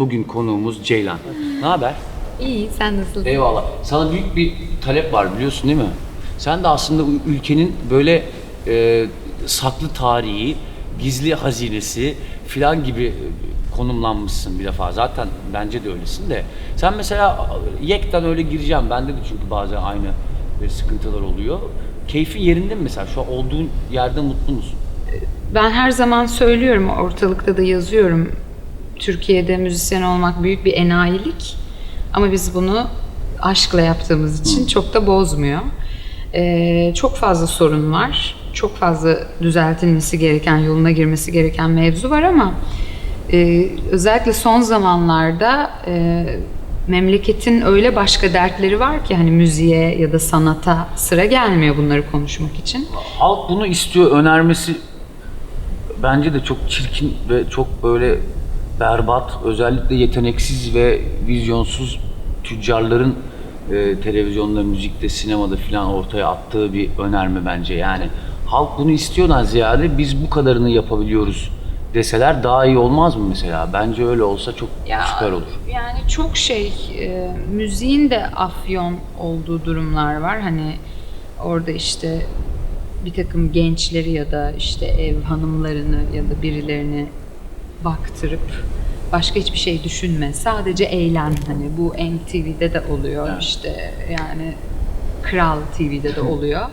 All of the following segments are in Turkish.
Bugün konuğumuz Ceylan. Ne haber? İyi, sen nasılsın? Eyvallah. Sana büyük bir talep var biliyorsun değil mi? Sen de aslında ülkenin böyle e, saklı tarihi, gizli hazinesi filan gibi e, konumlanmışsın bir defa. Zaten bence de öylesin de. Sen mesela e, yekten öyle gireceğim. Bende de çünkü bazen aynı böyle sıkıntılar oluyor. Keyfin yerinde mi mesela? Şu an olduğun yerde mutlu musun? Ben her zaman söylüyorum, ortalıkta da yazıyorum. Türkiye'de müzisyen olmak büyük bir enayilik. Ama biz bunu aşkla yaptığımız için çok da bozmuyor. Ee, çok fazla sorun var. Çok fazla düzeltilmesi gereken, yoluna girmesi gereken mevzu var ama e, özellikle son zamanlarda e, memleketin öyle başka dertleri var ki hani müziğe ya da sanata sıra gelmiyor bunları konuşmak için. Halk bunu istiyor, önermesi bence de çok çirkin ve çok böyle berbat, özellikle yeteneksiz ve vizyonsuz tüccarların e, televizyonda, müzikte, sinemada filan ortaya attığı bir önerme bence. Yani halk bunu istiyordan ziyade biz bu kadarını yapabiliyoruz deseler daha iyi olmaz mı mesela? Bence öyle olsa çok süper olur. Yani çok şey, e, müziğin de afyon olduğu durumlar var. Hani orada işte bir takım gençleri ya da işte ev hanımlarını ya da birilerini baktırıp başka hiçbir şey düşünme. Sadece eğlen. Hani bu MTV'de de oluyor Evet. işte yani Kral TV'de de oluyor.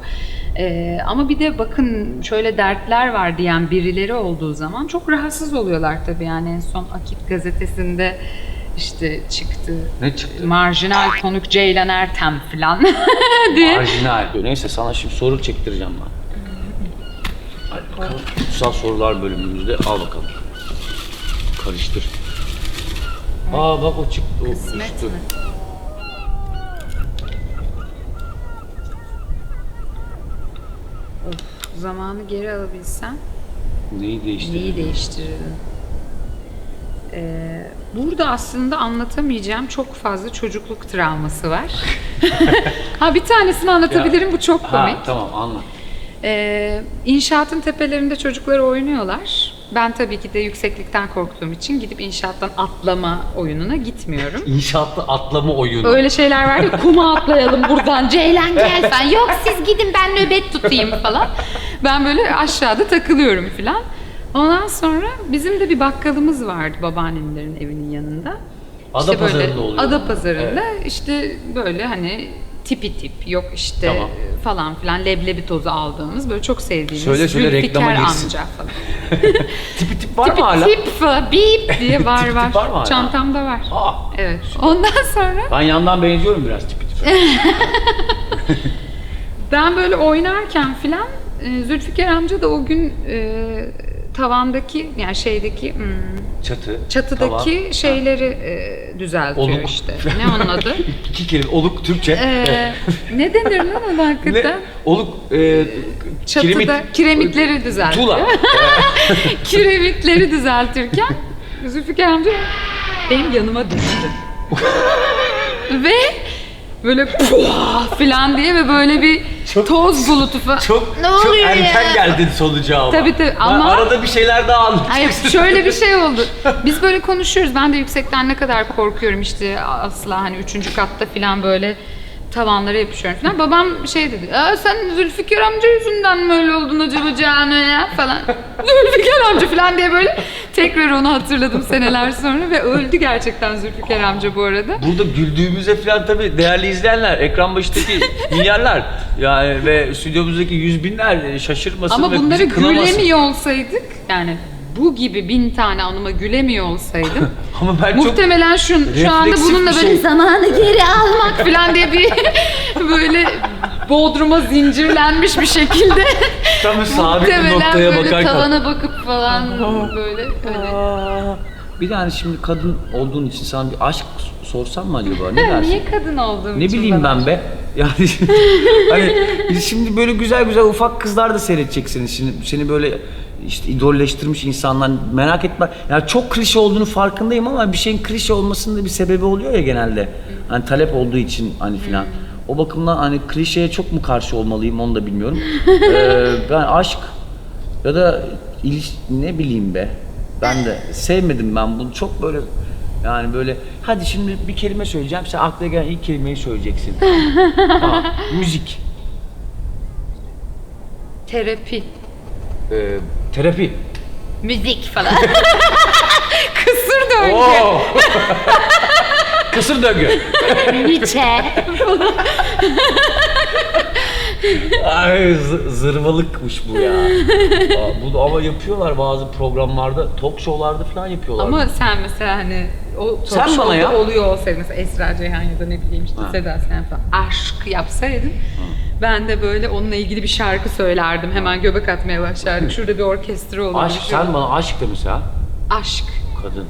Ee, ama bir de bakın şöyle dertler var diyen birileri olduğu zaman çok rahatsız oluyorlar tabii yani en son Akit gazetesinde işte çıktı. Ne çıktı? Marjinal konuk Ceylan Ertem falan diye. Marjinal. Neyse sana şimdi soru çektireceğim ben. Hadi bakalım. Kutsal sorular bölümümüzde al bakalım. Karıştır. Aa bak o çıktı. O Kısmet uçtu. mi? Of, zamanı geri alabilsem Neyi değiştirdin? neyi değiştiririm? Ee, burada aslında anlatamayacağım çok fazla çocukluk travması var. ha bir tanesini anlatabilirim bu çok komik. Ha, tamam anlat. Ee, inşaatın tepelerinde çocuklar oynuyorlar. Ben tabii ki de yükseklikten korktuğum için gidip inşaattan atlama oyununa gitmiyorum. İnşaatlı atlama oyunu. Öyle şeyler var ya kuma atlayalım buradan Ceylan gel falan. Yok siz gidin ben nöbet tutayım falan. Ben böyle aşağıda takılıyorum falan. Ondan sonra bizim de bir bakkalımız vardı babaannemlerin evinin yanında. Adapazarı'nda oluyor. Adapazarı'nda işte böyle hani tipi tip yok işte Tamam. falan filan leblebi tozu aldığımız böyle çok sevdiğimiz Söyle, söyle, Zülfikar reklama girsin. amca falan. Tipi tip var Tipi mı hala? tip bip diye var Tip tip var. var mı hala? Çantamda var. Aa, Evet. Ondan sonra ben yandan benziyorum biraz tipi tipi. Ben böyle oynarken filan e, Zülfikar amca da o gün e, tavandaki yani şeydeki hmm, Çatı. çatıdaki tavan. şeyleri e, düzeltiyor Oluk. işte. Ne onun adı? İki kelime. Oluk Türkçe. E, ne denir lan ona ne? hakikaten? Oluk. E, Çatıda kiremit. kiremitleri düzeltiyor. Tuğla. kiremitleri düzeltirken Zülfikar amca benim yanıma düştü. ve böyle falan diye ve böyle bir Çok- toz bulutu falan. Çok, Ne çok oluyor erken ya? geldin sonuca ama. Tabii, tabii, Ben ama- arada bir şeyler daha anlatayım. Hayır şöyle bir şey oldu. Biz böyle konuşuyoruz. Ben de yüksekten ne kadar korkuyorum işte asla hani üçüncü katta falan böyle tavanlara yapışıyorum falan. Babam şey dedi. Aa, sen Zülfikar amca yüzünden mi öyle oldun acaba Cano ya falan. Zülfikar amca falan diye böyle tekrar onu hatırladım seneler sonra ve öldü gerçekten Zülfikar amca bu arada. Burada güldüğümüze falan tabii değerli izleyenler, ekran başındaki milyarlar yani ve stüdyomuzdaki yüz binler şaşırmasın Ama ve bunları bizi kınamasın. gülemiyor olsaydık yani bu gibi bin tane anıma gülemiyor olsaydım Ama ben çok Muhtemelen şu, şu anda refleksif bununla bir böyle şey. zamanı geri almak falan diye bir böyle bodruma zincirlenmiş bir şekilde tam sabit bir muhtemelen noktaya böyle bakarken. tavana bakıp falan böyle Aa, Bir de hani şimdi kadın olduğun için sana bir aşk sorsam mı acaba? Ne dersin? niye kadın olduğum Ne için bileyim bana- ben be. Yani hani biz şimdi böyle güzel güzel ufak kızlar da seyredeceksiniz. Şimdi seni böyle işte idolleştirmiş insanlar merak etme. Yani çok klişe olduğunu farkındayım ama bir şeyin klişe olmasının da bir sebebi oluyor ya genelde. Hani talep olduğu için hani filan. O bakımdan hani klişeye çok mu karşı olmalıyım onu da bilmiyorum. Ee, ben aşk ya da iliş ne bileyim be. Ben de sevmedim ben bunu çok böyle Yani böyle hadi şimdi bir kelime söyleyeceğim. Sen aklına gelen ilk kelimeyi söyleyeceksin. ha, müzik, Terapi. e, terapi. Müzik falan. Kısır döngü. Oo! Kısır döngü. Nietzsche. Ay zı- zırvalıkmış bu ya. Aa, bu ama yapıyorlar bazı programlarda, talk show'larda falan yapıyorlar. Ama sen mesela hani o talk Sen bana show'da yap. oluyor olsaydı mesela Esra Ceyhan ya da ne bileyim işte Ha. Seda Sayan falan aşk yapsaydın ben de böyle onunla ilgili bir şarkı söylerdim. Hemen göbek atmaya başlardık. Şurada bir orkestra olur. aşk, sen bana aşk de mesela. Aşk. Kadın.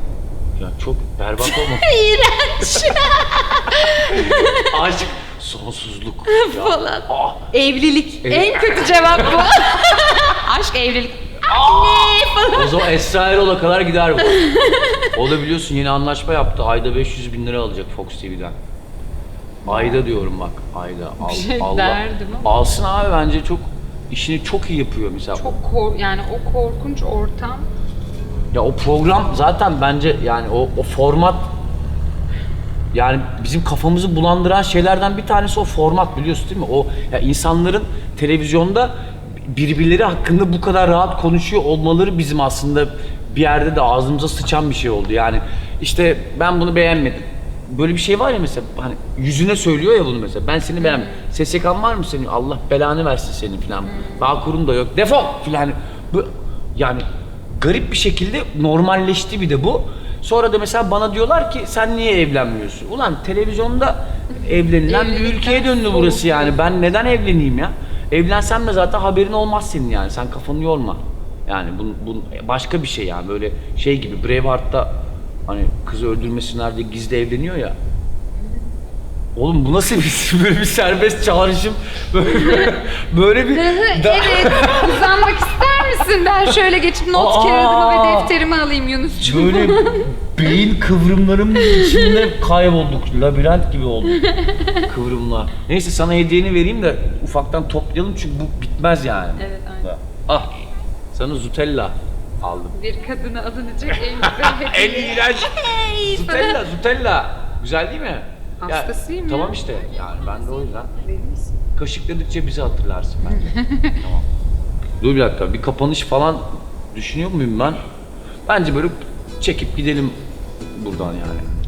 Ya çok berbat olma. İğrenç aşk, sonsuzluk. Ya. falan. Ah, Evlilik. En kötü cevap bu. Aşk evlilik. Anne falan. o zaman Esra Erol'a kadar gider bu. O da biliyorsun yeni anlaşma yaptı. Ayda 500 bin lira alacak Fox TV'den. Ayda diyorum bak. Ayda. Al, şey Allah. derdim ama. Alsın abi bence çok işini çok iyi yapıyor mesela. Çok kor yani o korkunç ortam. Ya o program zaten bence yani o, o format yani bizim kafamızı bulandıran şeylerden bir tanesi o format biliyorsun değil mi? O ya insanların televizyonda birbirleri hakkında bu kadar rahat konuşuyor olmaları bizim aslında bir yerde de ağzımıza sıçan bir şey oldu. Yani işte ben bunu beğenmedim. Böyle bir şey var ya mesela hani yüzüne söylüyor ya bunu mesela. Ben seni beğenmedim. SSK'n var mı senin? Allah belanı versin senin falan. Bağkurun da yok. Defol falan. Bu, yani garip bir şekilde normalleşti bir de bu. Sonra da mesela bana diyorlar ki sen niye evlenmiyorsun? Ulan televizyonda evlenilen bir ülkeye döndü burası yani. Ben neden evleneyim ya? Evlensem de zaten haberin olmaz senin yani. Sen kafanı yorma. Yani bu, bu başka bir şey yani böyle şey gibi Braveheart'ta hani kızı öldürmesinler diye gizli evleniyor ya. Oğlum bu nasıl bir böyle bir serbest çağrışım? Böyle, böyle bir evet. Uzanmak ister misin? Ben şöyle geçip not Aa! kağıdımı ve defterimi alayım Yunus'cum. Böyle beyin kıvrımlarımın içinde kaybolduk. Labirent gibi olduk. Kıvrımlar. Neyse sana hediyeni vereyim de ufaktan toplayalım çünkü bu bitmez yani. Evet, aynen. Ah. Sana Zutella aldım. Bir kadına alınacak en güzel En hediye. iğrenç. Zutella, Zutella. Güzel değil mi? Ya, Hastasıyım ya. Tamam işte. Yani ben de o yüzden. Misin? Kaşıkladıkça bizi hatırlarsın bence. tamam. Dur bir dakika. Bir kapanış falan düşünüyor muyum ben? Bence böyle çekip gidelim buradan yani.